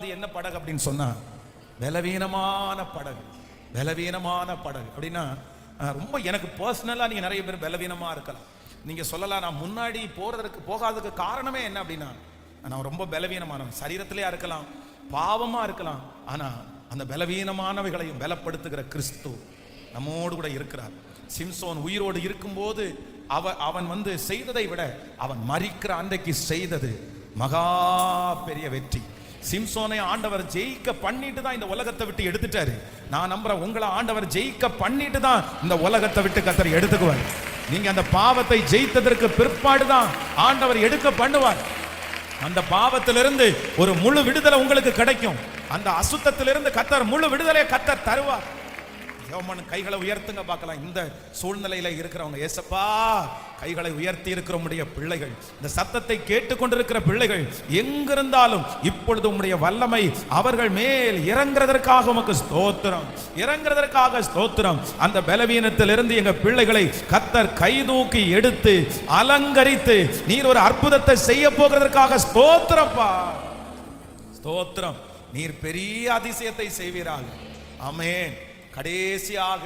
அது என்ன படகு அப்படின்னு சொன்னா பலவீனமான படகு பலவீனமான படகு. அப்படின்னா ரொம்ப எனக்கு பர்சனலா நீங்க நிறைய பேர் பலவீனமா இருக்கலாம். நீங்க சொல்லலாம் நான் முன்னாடி போறதற்கு போகாததுக்கு காரணமே என்ன அப்படின்னா நான் ரொம்ப பலவீனமானவன். சரீரத்திலேயா இருக்கலாம் பாவமா இருக்கலாம். ஆனா அந்த பலவீனமானவைகளையும் பலப்படுத்துகிற கிறிஸ்து நம்மோடு கூட இருக்கிறார். சிம்சோன் உயிரோடு இருக்கும்போது அவ அவன் வந்து செய்ததை விட அவன் மறிக்கிற அன்றைக்கு செய்தது மகா பெரிய வெற்றி. சிம்சோனை ஆண்டவர் ஜெயிக்க பண்ணிட்டு தான் இந்த உலகத்தை விட்டு எடுத்துட்டாரு. நான் நம்புறேன் உங்களை ஆண்டவர் ஜெயிக்க பண்ணிட்டு தான் இந்த உலகத்தை விட்டு கத்தர் எடுத்துக்குவார். நீங்க அந்த பாவத்தை ஜெயித்ததற்கு பிற்பாடு தான் ஆண்டவர் எடுக்க பண்ணுவார். அந்த பாவத்திலிருந்து ஒரு முழு விடுதலை உங்களுக்கு கிடைக்கும். அந்த அசுத்தத்திலிருந்து கத்தர் முழு விடுதலை கத்தர் தருவார். யோமன் கைகளை உயர்த்துங்க பார்க்கலாம். இந்த சூழ்நிலையில இருக்கிறவங்க ஏசப்பா கைகளை உயர்த்தி இருக்கிற உடைய பிள்ளைகள் இந்த சத்தத்தை கேட்டுக்கொண்டிருக்கிற பிள்ளைகள் எங்கிருந்தாலும் இப்பொழுது உம்முடைய வல்லமை அவர்கள் மேல் இறங்குறதற்காக உமக்கு ஸ்தோத்திரம். இறங்குறதற்காக ஸ்தோத்திரம். அந்த பலவீனத்திலிருந்து எங்க பிள்ளைகளை கத்தர் கைதூக்கி எடுத்து அலங்கரித்து நீர் ஒரு அற்புதத்தை செய்ய போகிறதற்காக ஸ்தோத்திரப்பா. ஸ்தோத்திரம். நீர் பெரிய அதிசயத்தை செய்வீராக. அமேன் கடைசியாக